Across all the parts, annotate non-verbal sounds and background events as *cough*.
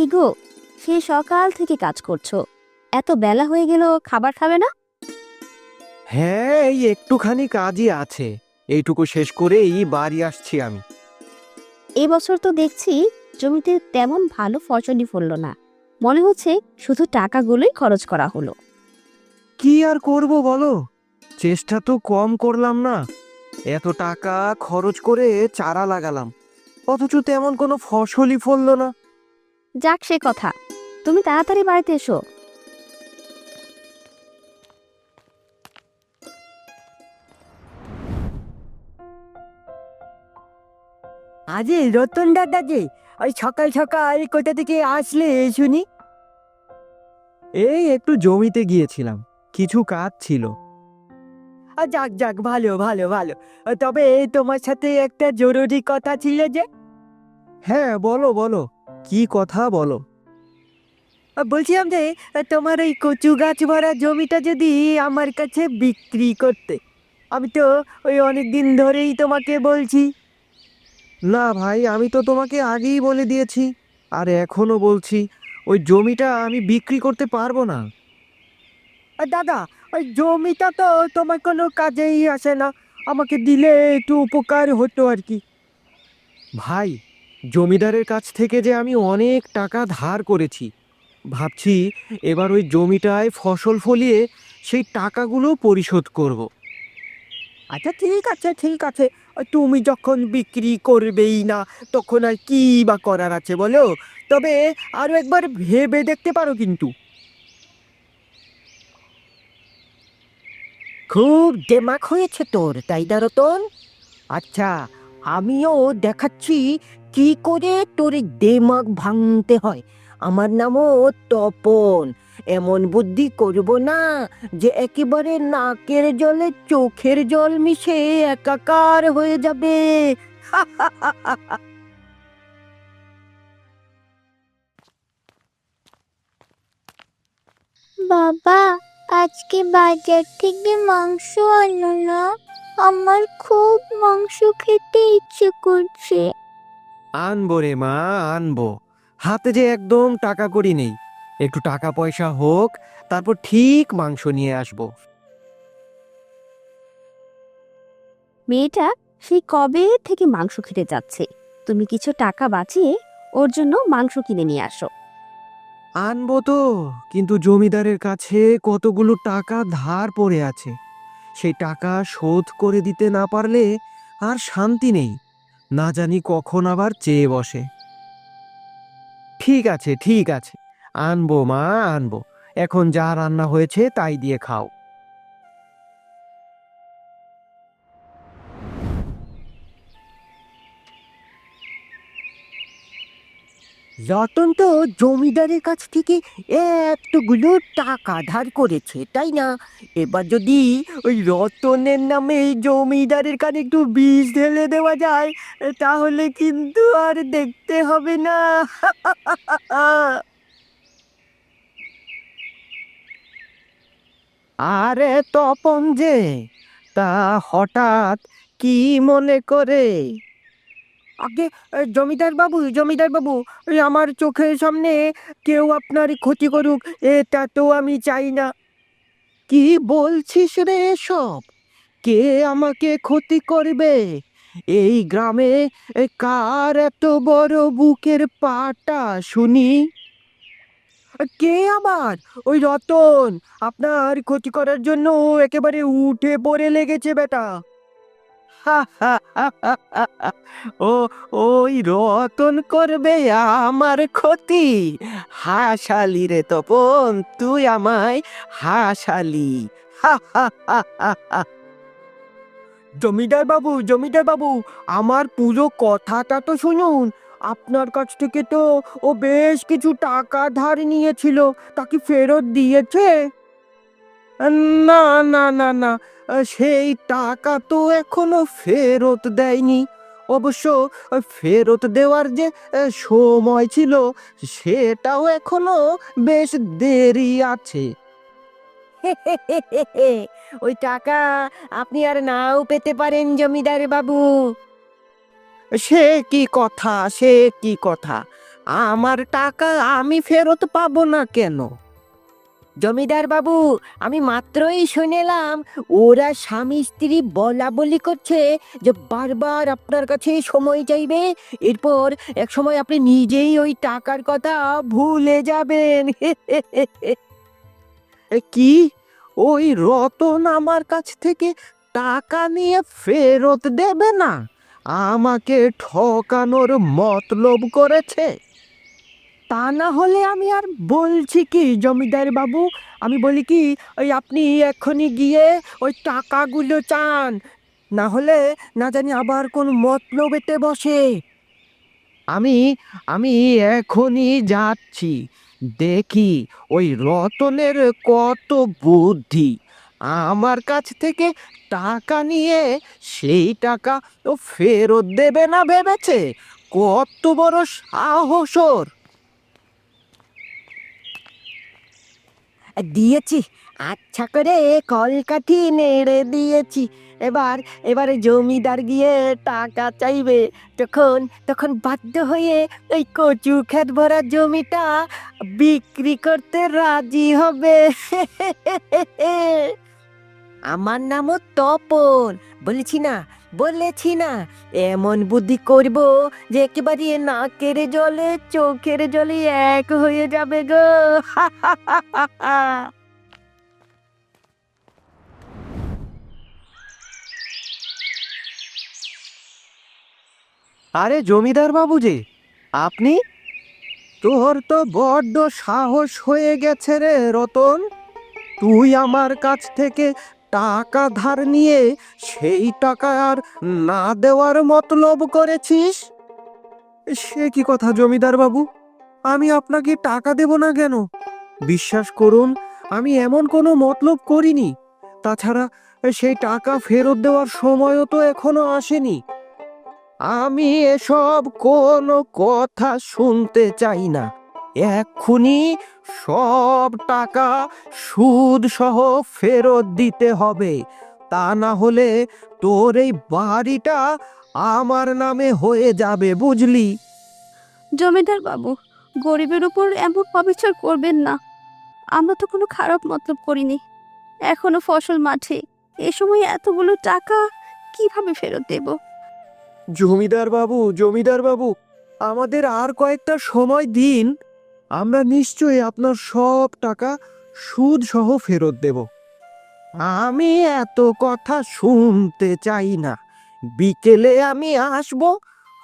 কি গো সে সকাল থেকে কাজ করছ। এত বেলা হয়ে গেল খাবার খাবে না? হ্যাঁ এই একটুখানি কাজই আছে। এইটুকু শেষ করেই বাড়ি আসছি আমি। এবছর তো দেখছি জমিতে তেমন ভালো ফসলই ফললো না। মনে হচ্ছে শুধু টাকাগুলোই খরচ করা হলো। কি আর করব বলো? চেষ্টা তো কম করলাম না। এত টাকা খরচ করে চারা লাগালাম। অথচ তেমন কোনো ফসলই ফললো না। যাক সে কথা। তুমি তাড়াতাড়ি বাড়িতে এসো। আজে রতন দাদা যে ওই সকাল সকাল কোথা থেকে আসলে শুনি? এই একটু জমিতে গিয়েছিলাম কিছু কাজ ছিল। আ, যাক যাক ভালো ভালো ভালো। তবে তোমার সাথে একটা জরুরি কথা ছিল যে? হ্যাঁ বলো বলো। কি কথা বলো? বলছিলাম যে তোমার ওই কচু গাছ ভরা জমিটা যদি আমার কাছে বিক্রি করতে আমি তো ওই অনেক দিন ধরেই তোমাকে বলছি। না ভাই আমি তো তোমাকে আগেই বলে দিয়েছি আর এখনও বলছি ওই জমিটা আমি বিক্রি করতে পারব না। আর দাদা ওই জমিটা তো তোমার কোনো কাজেই আসে না আমাকে দিলে একটু উপকার হতো আর কি। ভাই জমিদারের কাছ থেকে যে আমি অনেক টাকা ধার করেছি। ভাবছি এবার ওই জমিটায় ফসল ফলিয়ে সেই টাকাগুলো পরিশোধ করব। আচ্ছা ঠিক আছে ঠিক আছে। তুমি যখন বিক্রি করবেই না, তখন আর কি বা করার আছে বলো? তবে আরও একবার ভেবে দেখতে পারো কিন্তু। খুব দেমাক হয়েছে তোর, তাই না রতন? আচ্ছা আমিও দেখাচ্ছি কি করে তোর দেমাগ ভাঙতে হয়। আমার নামও তপন। এমন বুদ্ধি করব না যে একেবারে নাকের জলে চোখের জল মিশে একাকার হয়ে যাবে। বাবা, আজকে বাজার থেকে মাংস আনো না। আমার খুব মাংস খেতে ইচ্ছে করছে। আনব রে মা আনব। হাতে যে একদম টাকা করি নেই। একটু টাকা পয়সা হোক তারপর ঠিক মাংস নিয়ে আসব। মেয়েটা সেই কবে থেকে মাংস খেতে যাচ্ছে? তুমি কিছু টাকা বাঁচিয়ে ওর জন্য মাংস কিনে নিয়ে আসো। আনব তো কিন্তু জমিদারের কাছে কতগুলো টাকা ধার পড়ে আছে। সেই টাকা শোধ করে দিতে না পারলে আর শান্তি নেই। না জানি কখন আবার চেয়ে বসে। ঠিক আছে ঠিক আছে। আনব মা, আনব। এখন যা রান্না হয়েছে তাই দিয়ে খাও। রতন তো জমিদারের কাছ থেকে এতগুলো টাকা ধার করেছে, তাই না? এবার যদি ওই রতনের নামে জমিদারের কাছে একটু বীজ ঢেলে দেওয়া যায়, তাহলে কিন্তু আর দেখতে হবে না। *laughs* আরে তপন যে, তা হঠাৎ কি মনে করে? আগে জমিদার বাবু জমিদার বাবু আমার চোখের সামনে কেউ আপনার ক্ষতি করুক, এটা তো আমি চাই না। কি বলছিস রে এসব? কে আমাকে ক্ষতি করবে? এই গ্রামে কার এত বড় বুকের পাটা শুনি? কে আমার ওই রতন, আপনার ক্ষতি করার জন্য একেবারে উঠে পড়ে লেগেছে, বেটা। *laughs* ও, ওই রতন করবে আমার ক্ষতি। হাসালি রে তপন, তুই আমায় হাসালি। *laughs* জমিদার বাবু জমিদার বাবু, আমার পুরো কথাটা তো শুনুন। আপনার কাছ থেকে তো ও বেশ কিছু টাকা ধার নিয়েছিল, তা কি ফেরত দিয়েছে? না না না না। সেই টাকা তো এখনও ফেরত দেয়নি। অবশ্য ফেরত দেওয়ার যে সময় ছিল সেটাও এখনও বেশ দেরি আছে। *laughs* ওই টাকা আপনি আর নাও পেতে পারেন জমিদার বাবু। সে কি কথা সে কি কথা? আমার টাকা আমি ফেরত পাবো না কেন? জমিদার বাবু, আমি মাত্রই শুনেলাম, ওরা স্বামী স্ত্রী বলা বলি করছে যে বারবার আপনার কাছে সময় চাইবে, এরপর এক সময় আপনি নিজেই ওই টাকার কথা ভুলে যাবেন। *laughs* কি? ওই রতন আমার কাছ থেকে টাকা নিয়ে ফেরত দেবে না? আমাকে ঠকানোর মতলব করেছে। তা না হলে আমি আর বলছি কি, জমিদার বাবু? আমি বলি কি, ওই আপনি এক্ষুনি গিয়ে ওই টাকাগুলো চান। না হলে না জানি আবার কোন মতলবেতে বসে। আমি আমি এখনই যাচ্ছি। দেখি ওই রতনের কত বুদ্ধি। আমার কাছ থেকে টাকা নিয়ে সেই টাকা ও ফেরত দেবে না ভেবেছে? কত বড় সাহস দিয়েছি। আচ্ছা করে কলকাঠি নেড়ে দিয়েছি। এবার, এবারে জমিদার গিয়ে টাকা চাইবে। তখন তখন বাধ্য হয়ে ওই কচু ক্ষেত ভরা জমিটা বিক্রি করতে রাজি হবে। *laughs* আমার নামও তপন। বলেছি না বলেছি না, এমন বুদ্ধি করব যে একেবারে নাকের জলে, চোখের জলে এক হয়ে যাবে গো। আরে জমিদার বাবু যে, আপনি? তোর তো বড্ড সাহস হয়ে গেছে রে রতন। তুই আমার কাছ থেকে টাকা ধার নিয়ে সেই টাকা আর না দেওয়ার মতলব করেছিস? সে কি কথা, জমিদার বাবু? আমি আপনাকে টাকা দেব না কেন? বিশ্বাস করুন, আমি এমন কোনো মতলব করিনি। তাছাড়া সেই টাকা ফেরত দেওয়ার সময়ও তো এখনও আসেনি। আমি এসব কোনো কথা শুনতে চাই না। এক্ষুনি সব টাকা সুদ সহ ফেরত দিতে হবে। তা না হলে তোর এই বাড়িটা আমার নামে হয়ে যাবে বুঝলি? জমিদার বাবু গরিবের উপর এমন অবিচার করবেন না। আমরা তো কোনো খারাপ মতলব করিনি। এখনও ফসল মাঠে। এ সময় এতগুলো টাকা কীভাবে ফেরত দেব? জমিদার বাবু জমিদার বাবু আমাদের আর কয়েকটা সময় দিন। আমরা নিশ্চয়ই আপনার সব টাকা সুদ সহ ফেরত দেব। আমি এত কথা শুনতে চাই না। বিকেলে আমি আসব,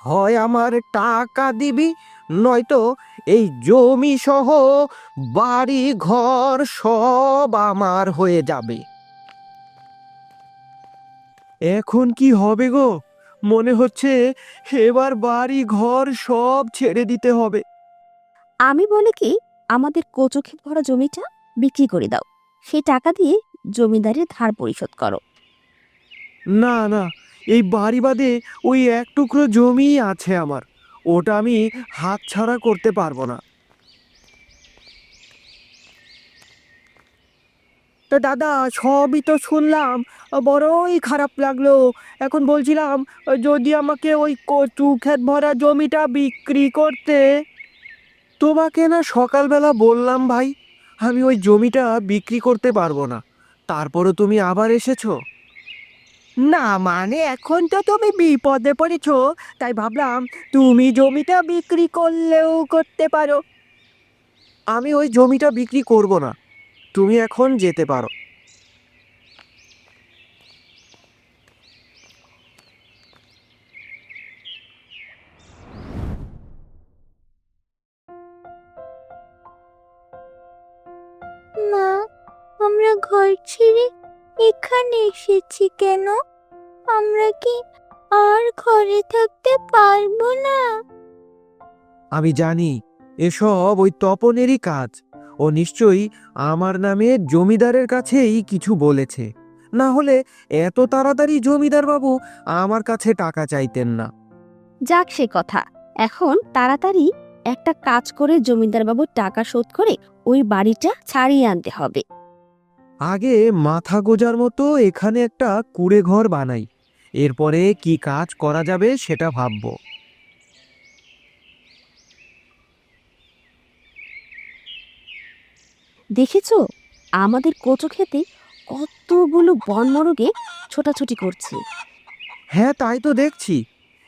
হয় আমার টাকা দিবি, নয়তো এই জমি সহ বাড়ি ঘর সব আমার হয়ে যাবে। এখন কি হবে গো? মনে হচ্ছে এবার বাড়ি ঘর সব ছেড়ে দিতে হবে। আমি বলি কি, আমাদের কোচোক্ষেত ভরা জমিটা বিক্রি করে দাও। সেই টাকা দিয়ে জমিদারের ধার পরিশোধ করো। না না, এই বাড়ি বাদে ওই এক টুকরো জমি আছে আমার। ওটা আমি হাত ছাড়া করতে পারব না। তা দাদা, সবই তো শুনলাম, বড়ই খারাপ লাগল। এখন বলছিলাম, যদি আমাকে ওই কচু ক্ষেত ভরা জমিটা বিক্রি করতে তোমাকে না সকালবেলা বললাম ভাই আমি ওই জমিটা বিক্রি করতে পারব না। তারপরে তুমি আবার এসেছ? না মানে এখন তো তুমি বিপদে পড়েছ তাই ভাবলাম তুমি জমিটা বিক্রি করলেও করতে পারো। আমি ওই জমিটা বিক্রি করব না তুমি এখন যেতে পারো। আমরা ঘর ছেড়ে এখানে এসেছি কেন? আমরা কি আর ঘরে থাকতে পারব না? আমি জানি এসব ওই তপনেরই কাজ। ও নিশ্চয়ই আমার নামে জমিদারের কাছেই কিছু বলেছে। না হলে এত তাড়াতাড়ি জমিদার বাবু আমার কাছে টাকা চাইতেন না। যাক সে কথা এখন তাড়াতাড়ি একটা কাজ করে জমিদার বাবুর টাকা শোধ করে ওই বাড়িটা ছাড়িয়ে আনতে হবে। আগে মাথা গোজার মতো এখানে একটা কুড়ে ঘর বানাই। এরপরে কি কাজ করা যাবে সেটা ভাবব। দেখেছ? আমাদের কচু খেতে কতগুলো বনমরগে ছোটাছুটি করছে। হ্যাঁ তাই তো দেখছি।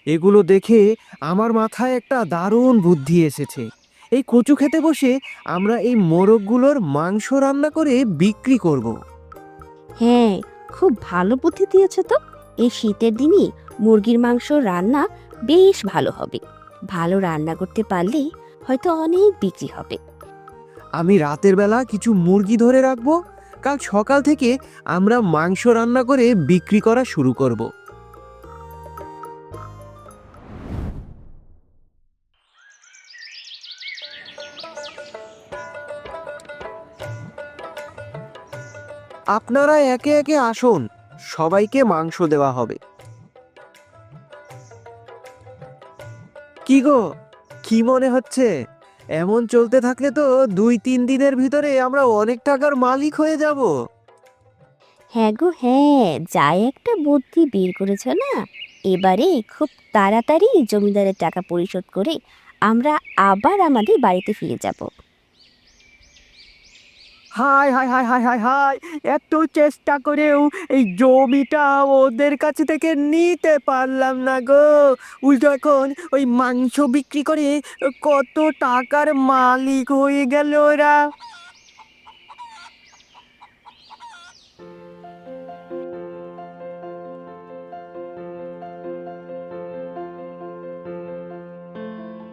এগুলো দেখে আমার মাথায় একটা দারুণ বুদ্ধি এসেছে। এই কচু খেতে বসে আমরা এই মোরগগুলোর মাংস রান্না করে বিক্রি করব। হ্যাঁ খুব ভালো বুদ্ধি দিয়েছে তো এই শীতের দিনে মুরগির মাংস রান্না বেশ ভালো হবে ভালো রান্না করতে পারলে হয়তো অনেক বিক্রি হবে আমি রাতের বেলা কিছু মুরগি ধরে রাখব কাল সকাল থেকে আমরা মাংস রান্না করে বিক্রি করা শুরু করব। আপনারা একে একে আসুন, সবাইকে মাংস দেওয়া হবে। কি গো কি মনে হচ্ছে? এমন চলতে থাকলে তো দুই তিন দিনের ভিতরে আমরা অনেক টাকার মালিক হয়ে যাব। হ্যাঁ গো হ্যাঁ যাই একটা বুদ্ধি বের করেছ না? এবারে খুব তাড়াতাড়ি জমিদারের টাকা পরিশোধ করে আমরা আবার আমাদের বাড়িতে ফিরে যাব। হাই হাই হাই হাই হাই হাই, এত চেষ্টা করেও এই জমিটা ওদের কাছ থেকে নিতে পারলাম না গো। উল্টো এখন ওই মাংস বিক্রি করে কত টাকার মালিক হয়ে গেল ওরা।